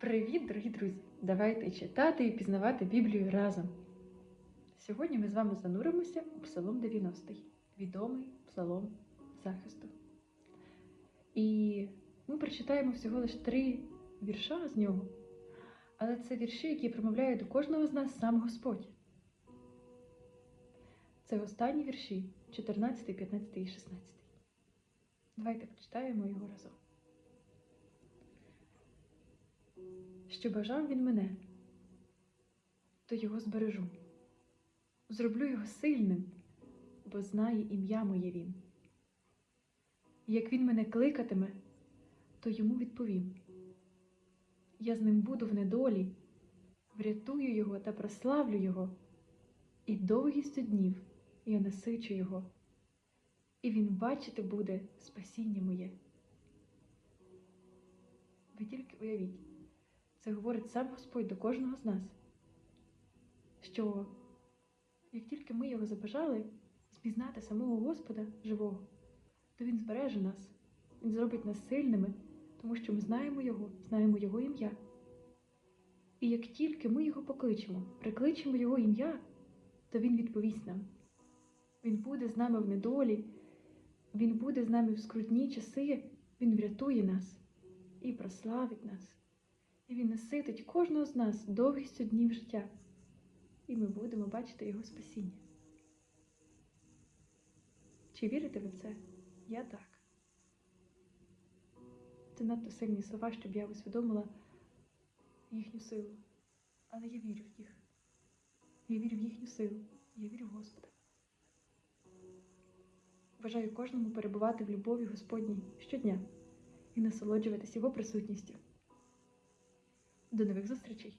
Привіт, дорогі друзі! Давайте читати і пізнавати Біблію разом. Сьогодні ми з вами зануримося у Псалом 90, відомий псалом захисту. І ми прочитаємо всього лише три вірша з нього, але це вірші, які промовляє до кожного з нас сам Господь. Це останні вірші 14, 15 і 16. Давайте прочитаємо його разом. Що бажав він мене, то його збережу. Зроблю його сильним, бо знає ім'я моє він. Як він мене кликатиме, то йому відповім. Я з ним буду в недолі, врятую його та прославлю його, і довгістю днів я насичу його, і він бачити буде спасіння моє. Ви тільки уявіть. Це говорить сам Господь до кожного з нас, що як тільки ми його забажали спізнати самого Господа живого, то Він збереже нас, Він зробить нас сильними, тому що ми знаємо Його, знаємо Його ім'я. І як тільки ми його покличемо, прикличемо Його ім'я, то Він відповість нам. Він буде з нами в недолі, Він буде з нами в скрутні часи, Він врятує нас і прославить нас. Він наситить кожного з нас довгістю днів життя, і ми будемо бачити Його спасіння. Чи вірите ви в це? Я так. Це надто сильні слова, щоб я усвідомила їхню силу. Але я вірю в їх. Я вірю в їхню силу. Я вірю в Господа. Бажаю кожному перебувати в любові Господній щодня і насолоджуватись Його присутністю. До нових зустрічей!